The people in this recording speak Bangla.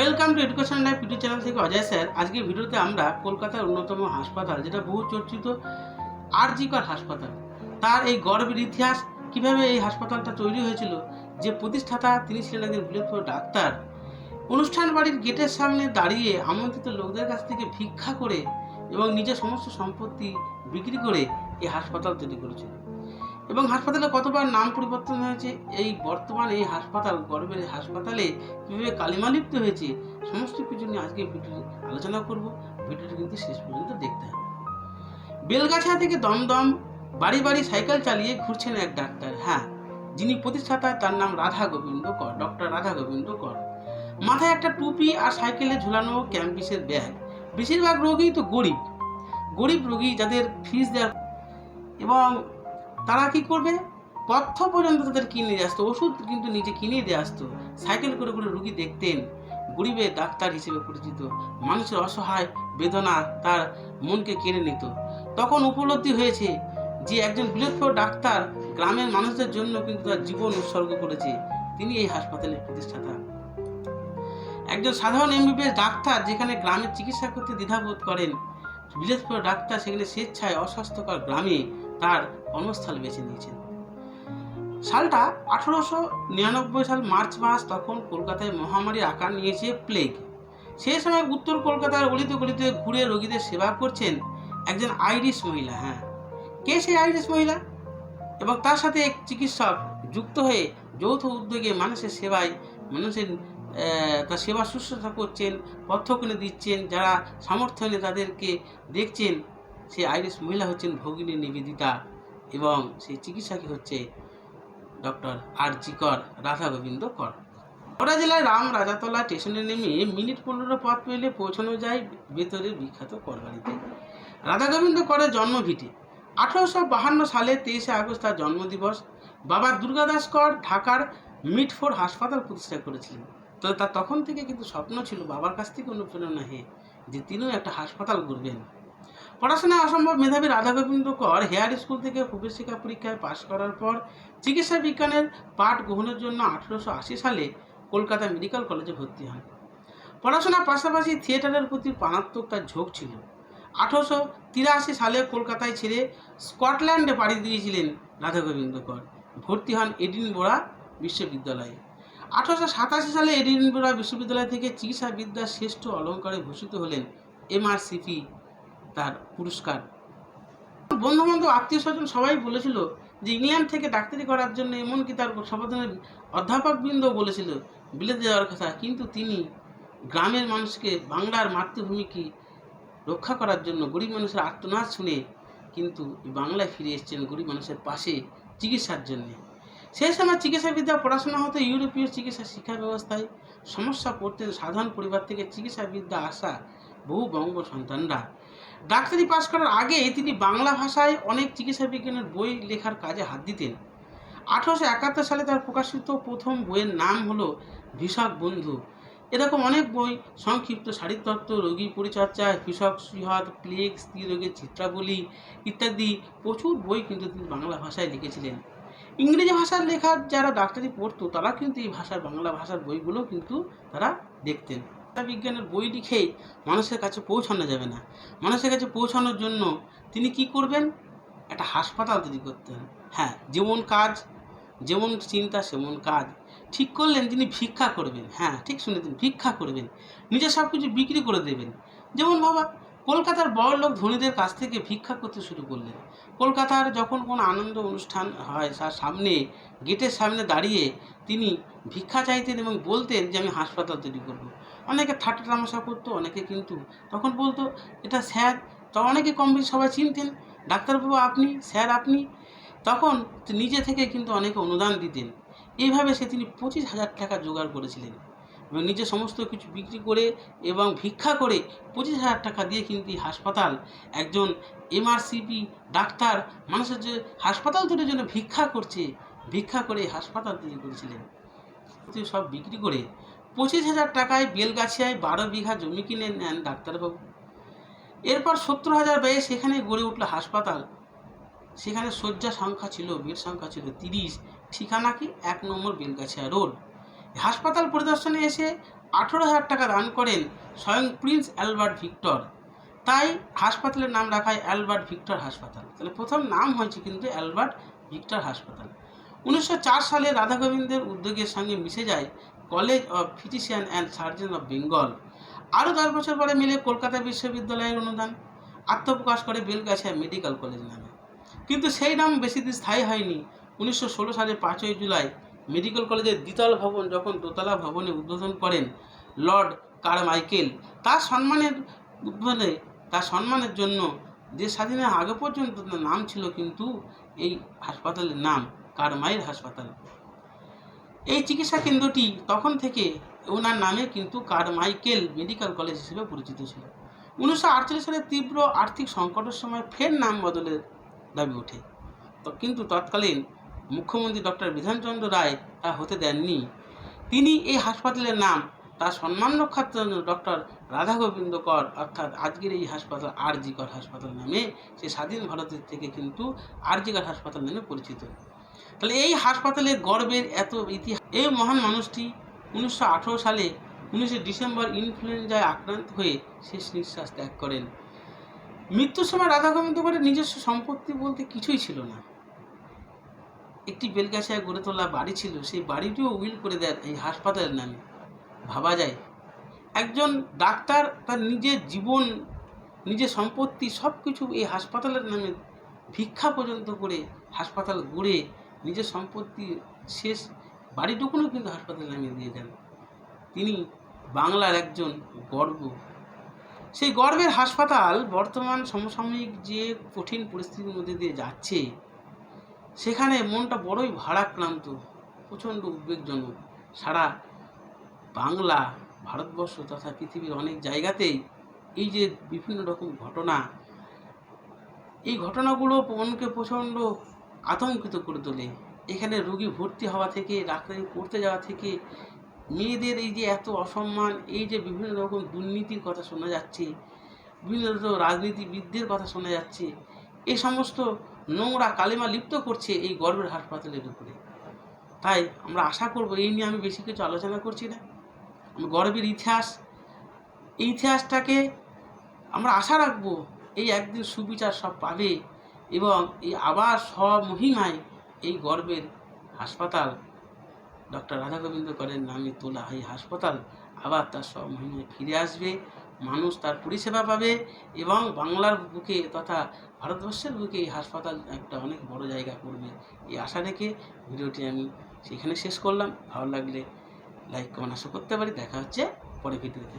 Welcome to education life YouTube channel থেকে অজয় স্যার। আজকের ভিডিওতে আমরা কলকাতার অন্যতম হাসপাতাল, যেটা বহু চর্চিত আর আরজিকর হাসপাতাল, তার এই গর্বের ইতিহাস, কীভাবে এই হাসপাতালটা তৈরি হয়েছিল, যে প্রতিষ্ঠাতা তিনি ছিলেন একজন বৃহত্তর ডাক্তার। অনুষ্ঠান বাড়ির গেটের সামনে দাঁড়িয়ে আমন্ত্রিত লোকদের কাছ থেকে ভিক্ষা করে এবং নিজের সমস্ত সম্পত্তি বিক্রি করে এই হাসপাতাল তৈরি করেছিল। এবং হাসপাতালে কতবার নাম পরিবর্তন হয়েছে? এই বর্তমান এই হাসপাতাল, গর্বের হাসপাতালে কীভাবে কালিমা লিপ্ত হয়েছে? সমস্ত কিছু নিয়ে আজকে ভিডিও আলোচনা করব। ভিডিওটি কিন্তু শেষ পর্যন্ত দেখতে হবে। বেলগাছা থেকে দমদম বাড়ি বাড়ি সাইকেল চালিয়ে ঘুরছেন এক ডাক্তার। হ্যাঁ যিনি প্রতিষ্ঠাতা, তার নাম রাধা গোবিন্দ কর, ডক্টর রাধা গোবিন্দ কর। মাথায় একটা টুপি আর সাইকেলে ঝুলানো ক্যাম্পিসের ব্যাগ। বেশিরভাগ রোগী তো গরিব। গরিব রোগী যাদের ফিস দেওয়ার এবং তারা কি করবে? তথ্য পর্যন্ত তাদের কিনে দিয়ে আসতো, ওষুধ কিন্তু নিজে কিনে দিয়ে আসতো। সাইকেল করে করে রুগী দেখতেন গরিবের ডাক্তার হিসেবে পরিচিত, মানুষের অসহায় বেদনা তার মনকে কেড়ে নিত। তখন উপলব্ধি হয়েছে যে একজন বৃহৎপর ডাক্তার গ্রামের মানুষদের জন্য কিন্তু তার জীবন উৎসর্গ করেছে। তিনি এই হাসপাতালের প্রতিষ্ঠাতা। একজন সাধারণ এমবিবিএস ডাক্তার যেখানে গ্রামের চিকিৎসা করতে দ্বিধাবোধ করেন বৃহস্পর ডাক্তার সেখানে স্বেচ্ছায় অস্বাস্থ্যকর গ্রামে তার কর্মস্থল বেছে নিয়েছেন। সালটা আঠারোশো নিরানব্বই সাল মার্চ মাস তখন কলকাতায় মহামারী আকার নিয়েছে প্লেগ সেই সময় উত্তর কলকাতার অলিতে গলিতে ঘুরে রোগীদের সেবা করছেন একজন আইরিশ মহিলা হ্যাঁ। কে সেই আইরিশ মহিলা? এবং তার সাথে এক চিকিৎসক যুক্ত হয়ে যৌথ উদ্যোগে মানুষের সেবায় মানুষের তার সেবা শুশ্রূষা করছেন পথ্য কিনে দিচ্ছেন, যারা সামর্থ্য তাদেরকে দেখছেন সেই আইরিশ মহিলা হচ্ছেন ভগিনী নিবেদিতা এবং সেই চিকিৎসাকে হচ্ছে ডক্টর আর জি কর, রাধা গোবিন্দ কর। হাওড়া জেলার রাম রাজাতলা স্টেশনে নেমে মিনিট পনেরো পথ পেলে পৌঁছানো যায় ভেতরের বিখ্যাত করবাড়িতে। রাধা গোবিন্দ করের জন্মভিটে। আঠারোশো বাহান্ন সালে তেইশে আগস্ট তার জন্মদিবস। বাবা দুর্গাদাস কর ঢাকার মিটফোর্ড হাসপাতাল প্রতিষ্ঠা করেছিলেন। তবে তার তখন থেকে কিন্তু স্বপ্ন ছিল বাবার কাছ থেকে অনুপ্রেরণা হে যে তিনিও একটা হাসপাতাল করবেন পড়াশোনায় অসম্ভব মেধাবী রাধা গোবিন্দ কর হেয়ার স্কুল থেকে প্রবেশিকা পরীক্ষায় পাশ করার পর চিকিৎসা বিজ্ঞানের পাঠ গ্রহণের জন্য আঠেরোশো আশি সালে কলকাতা মেডিকেল কলেজে ভর্তি হন। পড়াশোনার পাশাপাশি থিয়েটারের প্রতি প্রাণাত্মক তার ঝোঁক ছিল। আঠারোশো তিরাশি সালে কলকাতায় ছেড়ে স্কটল্যান্ডে পাড়ি দিয়েছিলেন রাধা গোবিন্দ কর। ভর্তি হন এডিন এডিনবোরা বিশ্ববিদ্যালয়ে। আঠারোশো সাতাশি সালে এডিন এডিনবোরা বিশ্ববিদ্যালয় থেকে চিকিৎসাবিদ্যার শ্রেষ্ঠ অলঙ্কারে ভূষিত হলেন এমআরসিপি তার পুরস্কার। বন্ধু বান্ধব আত্মীয় স্বজন সবাই বলেছিল যে, ইংল্যান্ড থেকে ডাক্তারি করার জন্য এমনকি তার সমাধানের অধ্যাপকবৃন্দ বলেছিল, বিলেতে যাওয়ার কথা। কিন্তু তিনি গ্রামের মানুষকে বাংলার মাতৃভূমিকে রক্ষা করার জন্য গরিব মানুষের আত্মনাদ শুনে কিন্তু বাংলায় ফিরে এসেছেন গরিব মানুষের পাশে চিকিৎসার জন্যে। সেই সময় চিকিৎসাবিদ্যা, পড়াশোনা হতো ইউরোপীয় চিকিৎসা শিক্ষা ব্যবস্থায়। সমস্যা পড়তেন সাধারণ পরিবার থেকে চিকিৎসাবিদ্যা আসা বহু বঙ্গ সন্তানরা। ডাক্তারি পাশ করার আগে তিনি বাংলা ভাষায় অনেক চিকিৎসা বিজ্ঞানের বই লেখার কাজে হাত দিতেন। আঠারোশো একাত্তর সালে তার প্রকাশিত প্রথম বইয়ের নাম হলো ভিষক বন্ধু। এরকম অনেক বই, সংক্ষিপ্ত শারীরতত্ত্ব রোগী পরিচর্যা, কৃষক সুহদ প্লেগ স্ত্রী রোগের চিত্রাবলী ইত্যাদি প্রচুর বই কিন্তু তিনি বাংলা ভাষায় লিখেছিলেন। ইংরেজি ভাষার লেখা যারা ডাক্তারি পড়তো, তারা কিন্তু এই ভাষার বাংলা ভাষার বইগুলো কিন্তু তারা দেখতেন। বিজ্ঞানের বই লিখে মানুষের কাছে পৌঁছানো যাবে না। মানুষের কাছে পৌঁছানোর জন্য তিনি কি করবেন? একটা হাসপাতাল তৈরি করতে হবে। হ্যাঁ যেমন কাজ, যেমন চিন্তা, সেমন কাজ। ঠিক করলেন তিনি, ভিক্ষা করবেন। হ্যাঁ ঠিক শুনেছেন, ভিক্ষা করবেন। নিজের সব কিছু বিক্রি করে দেবেন। যেমন বাবা কলকাতার বড় লোক ধনীদের কাছ থেকে ভিক্ষা করতে শুরু করলেন। কলকাতার যখন কোনো আনন্দ অনুষ্ঠান হয় তার সামনে, গেটের সামনে দাঁড়িয়ে তিনি ভিক্ষা চাইতেন এবং বলতেন যে, আমি হাসপাতাল তৈরি করব। অনেকে ঠাট্টা তামাশা করতো, অনেকে কিন্তু তখন বলতো, এটা স্যার। তো অনেকে কম বেশি সবাই চিনতেন, ডাক্তারবাবু আপনি, স্যার আপনি। তখন নিজে থেকে কিন্তু অনেকে অনুদান দিতেন। এইভাবে সে তিনি পঁচিশ হাজার টাকা জোগাড় করেছিলেন। এবং নিজে সমস্ত কিছু বিক্রি করে এবং ভিক্ষা করে পঁচিশ হাজার টাকা দিয়ে কিন্তু হাসপাতাল একজন এমআরসিপি ডাক্তার মানুষের যে হাসপাতাল তৈরির জন্য ভিক্ষা করছে, ভিক্ষা করে হাসপাতাল তৈরি করেছিলেন। সব বিক্রি করে পঁচিশ হাজার টাকায় বেলগাছিয়ায় বারো বিঘা জমি কিনে নেন ডাক্তারবাবু। এরপর সত্তর হাজার ব্যয়ে সেখানে গড়ে উঠল হাসপাতাল। সেখানে শয্যা সংখ্যা ছিল, বেড সংখ্যা ছিল তিরিশ। ঠিকানা কি? এক নম্বর বেলগাছিয়া রোড। হাসপাতাল পরিদর্শনে এসে আঠেরো হাজার টাকা দান করেন স্বয়ং প্রিন্স অ্যালবার্ট ভিক্টর। তাই হাসপাতালের নাম রাখা হয় অ্যালবার্ট ভিক্টর হাসপাতাল। তাহলে প্রথম নাম হয়েছে কিন্তু অ্যালবার্ট ভিক্টর হাসপাতাল। উনিশশো চার সালে রাধা গোবিন্দের উদ্যোগের সঙ্গে মিশে যায় college of physician and surgeon of Bengal. আরও দশ বছর পরে মিলে কলকাতা বিশ্ববিদ্যালয়ের অনুদান, আত্মপ্রকাশ করে বেলগাছিয়া মেডিকেল কলেজ নামে। কিন্তু সেই নাম বেশি দিন স্থায়ী হয়নি। উনিশশো সালের পাঁচই জুলাই মেডিকেল কলেজের দ্বিতল ভবন যখন দোতলা ভবনে উদ্বোধন করেন লর্ড কারমাইকেল, তার সম্মানের উদ্বোধনে, তার সম্মানের জন্য যে স্বাধীনের আগে পর্যন্ত নাম ছিল কিন্তু এই হাসপাতালের নাম কারমাইল হাসপাতাল। এই চিকিৎসা কেন্দ্রটি তখন থেকে ওনার নামে কিন্তু কারমাইকেল মেডিকেল কলেজ হিসেবে পরিচিত ছিল। উনিশশো আটচল্লিশ সালে তীব্র আর্থিক সংকটের সময় ফের নাম বদলের দাবি ওঠে। তো কিন্তু তৎকালীন মুখ্যমন্ত্রী ডক্টর বিধানচন্দ্র রায় তা হতে দেননি। তিনি এই হাসপাতালের নাম তার সম্মান রক্ষার জন্য ডক্টর রাধা গোবিন্দ কর, অর্থাৎ আজকের এই হাসপাতাল আর জি কর হাসপাতাল নামে, সে স্বাধীন ভারতের থেকে কিন্তু আর জি কর হাসপাতাল নামে পরিচিত। তাহলে এই হাসপাতালের গর্বের এত ইতিহাস, এই মহান মানুষটি উনিশশো আঠেরো সালে উনিশে ডিসেম্বর ইনফ্লুয়েঞ্জায় আক্রান্ত হয়ে শেষ নিঃশ্বাস ত্যাগ করেন। মৃত্যুর সময় রাধা গোবিন্দ করের নিজস্ব সম্পত্তি বলতে কিছুই ছিল না। একটি বেলগাছিয়ায় গড়ে তোলা বাড়ি ছিল, সেই বাড়িটিও উইল করে দেন এই হাসপাতালের নামে। ভাবা যায়, একজন ডাক্তার তার নিজের জীবন, নিজের সম্পত্তি সব কিছু এই হাসপাতালের নামে ভিক্ষা পর্যন্ত করে হাসপাতাল গড়ে নিজের সম্পত্তি শেষ বাড়িটুকুনও কিন্তু হাসপাতালের নামে দিয়ে দেন। তিনি বাংলার একজন গর্ব। সেই গর্বের হাসপাতাল বর্তমান সমসাময়িক যে কঠিন পরিস্থিতির মধ্যে দিয়ে যাচ্ছে সেখানে মনটা বড়ই ভারাক্রান্ত, প্রচণ্ড উদ্বেগজনক। সারা বাংলা, ভারতবর্ষ তথা পৃথিবীর অনেক জায়গাতেই এই যে বিভিন্ন রকম ঘটনা, এই ঘটনাগুলো মনকে প্রচণ্ড আতঙ্কিত করে তোলে। এখানে রোগী ভর্তি হওয়া থেকে, ডাক্তারি পড়তে যাওয়া থেকে, মেয়েদের এই যে এত অসম্মান, এই যে বিভিন্ন রকম দুর্নীতির কথা শোনা যাচ্ছে, বিভিন্ন রকম রাজনীতিবিদদের কথা শোনা যাচ্ছে এই সমস্ত নোংরা কালিমা লিপ্ত করছে এই গর্বের হাসপাতালের উপরে। তাই আমরা আশা করব এই নিয়ে আমি বেশি কিছু আলোচনা করছি না। আমি গর্বের ইতিহাস, এই ইতিহাসটাকে আমরা আশা রাখব এই একদিন সুবিচার সব পাবে এবং এই আবার স্বমহিমায় এই গর্বের হাসপাতাল ডক্টর রাধা গোবিন্দ করের নামে তোলা এই হাসপাতাল। আবার তার স্বমহিমায় ফিরে আসবে। মানুষ তার পরিষেবা পাবে এবং বাংলার বুকে তথা ভারতবর্ষের বুকে এই হাসপাতাল একটা অনেক বড় জায়গা করবে। এই আশা রেখে ভিডিওটি আমি সেখানে শেষ করলাম। ভালো লাগলে লাইক কমেন্ট আশা করতে পারি। দেখা হচ্ছে পরে ভিডিওতে।